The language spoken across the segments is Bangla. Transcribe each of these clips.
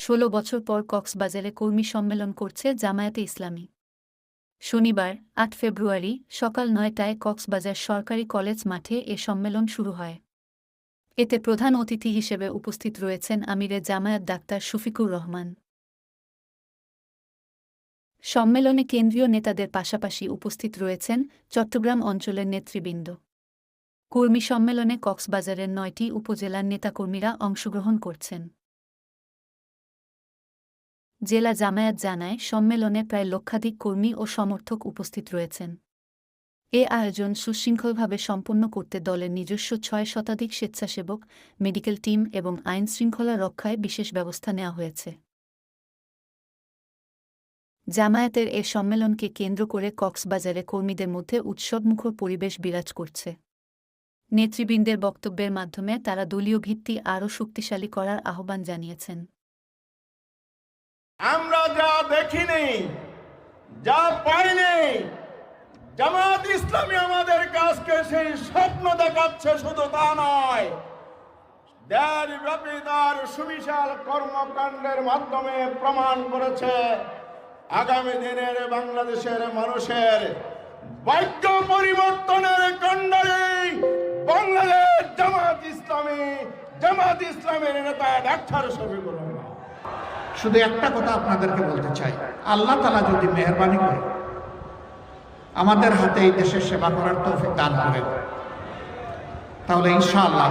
ষোলো বছর পর কক্সবাজারে কর্মী সম্মেলন করছে জামায়াতে ইসলামী। শনিবার, আট ফেব্রুয়ারি, সকাল নয়টায় কক্সবাজার সরকারি কলেজ মাঠে এ সম্মেলন শুরু হয়। এতে প্রধান অতিথি হিসেবে উপস্থিত রয়েছেন আমিরে জামায়াত ডাক্তার শফিকুর রহমান। সম্মেলনে কেন্দ্রীয় নেতাদের পাশাপাশি উপস্থিত রয়েছেন চট্টগ্রাম অঞ্চলের নেতৃবৃন্দ। কর্মী সম্মেলনে কক্সবাজারের নয়টি উপজেলার নেতাকর্মীরা অংশগ্রহণ করছেন। জেলা জামায়াত জানায়, সম্মেলনে প্রায় লক্ষাধিক কর্মী ও সমর্থক উপস্থিত রয়েছেন। এ আয়োজন সুশৃঙ্খলভাবে সম্পন্ন করতে দলের নিজস্ব ছয় শতাধিক স্বেচ্ছাসেবক, মেডিকেল টিম এবং আইন শৃঙ্খলা রক্ষায় বিশেষ ব্যবস্থা নেওয়া হয়েছে। জামায়াতের এ সম্মেলনকে কেন্দ্র করে কক্সবাজারে কর্মীদের মধ্যে উৎসবমুখর পরিবেশ বিরাজ করছে। নেতৃবৃন্দের বক্তব্যের মাধ্যমে তারা দলীয় ভিত্তি আরও শক্তিশালী করার আহ্বান জানিয়েছেন। আমরা যা দেখিনি, যা পাইনি জামাত ইসলামী আমাদের কাছকে সেই স্বপ্ন দেখাচ্ছে শুধু তা নয়। দেশব্যাপী তার সুবিশাল কর্মকাণ্ডের মাধ্যমে প্রমাণ করেছে আগামী দিনের বাংলাদেশের মানুষের ভাগ্য পরিবর্তনের কণ্ডলে বাংলাদেশ জামাত ইসলামী, জামাত ইসলামের নেতা ডাক্তার শফিকুর রহমান। শুধু একটা কথা আপনাদেরকে বলতে চাই। আল্লাহ তালা যদি মেহরবানি করে, আমাদের হাতে এই দেশের সেবা করার তৌফিক দান করেন তাহলে ইনশাআল্লাহ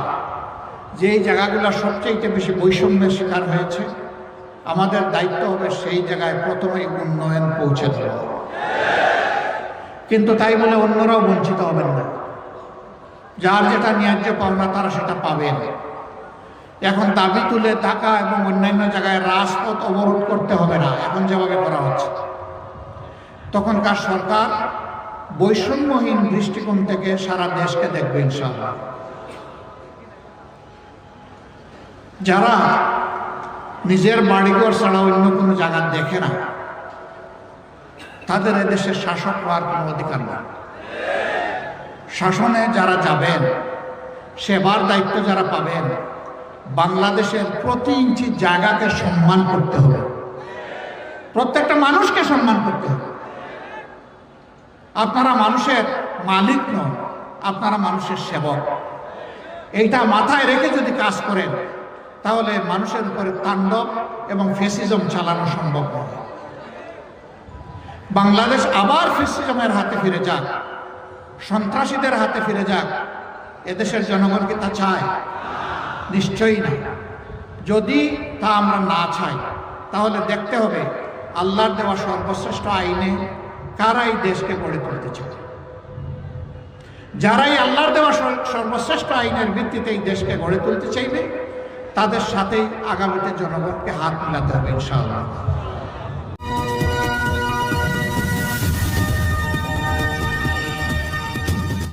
যেই জায়গাগুলো সবচেয়ে বেশি বৈষম্যের শিকার হয়েছে আমাদের দায়িত্ব হবে সেই জায়গায় প্রথমেই উন্নয়ন পৌঁছে দেওয়া। কিন্তু তাই বলে অন্যরাও বঞ্চিত হবেন না। যার যেটা ন্যায্য পাওনা তারা সেটা পাবেন। এখন দাবি তুলে ঢাকা এবং অন্যান্য জায়গায় রাজপথ অবরোধ করতে হবে না, এখন যেভাবে করা হচ্ছে। তখনকার সরকার বৈষম্যহীন দৃষ্টিকোণ থেকে সারা দেশকে দেখবে ইনশাআল্লাহ। যারা নিজের বাড়িঘর ছাড়া অন্য কোনো জায়গা দেখে না। তাদের এদেশের শাসক হওয়ার কোনো অধিকার নেই। শাসনে যারা যাবেন, সেবার দায়িত্ব যারা পাবেন, বাংলাদেশের প্রতি ইঞ্চি জায়গাকে সম্মান করতে হবে। প্রত্যেকটা মানুষকে সম্মান করতে হবে। আপনারা মানুষের মালিক নন, আপনারা মানুষের সেবক। এইটা মাথায় রেখে যদি কাজ করেন তাহলে মানুষের উপরে তাণ্ডব এবং ফেসিজম চালানো সম্ভব নয়। বাংলাদেশ আবার ফেসিজমের হাতে ফিরে যাক, সন্ত্রাসীদের হাতে ফিরে যাক, এদেশের জনগণ কি তা চায়? নিশ্চয়ই না। যদি তা আমরা না চাই, তাহলে দেখতে হবে আল্লাহর দেওয়া সর্বশ্রেষ্ঠ আইনে কারা এই দেশকে গড়ে তুলতে চায়? যারাই আল্লাহর দেওয়া সর্বশ্রেষ্ঠ আইনের ভিত্তিতে এই দেশকে গড়ে তুলতে চাইবে তাদের সাথেই আগামীতে জনগণকে হাত মিলাতে হবে ইনশাআল্লাহ।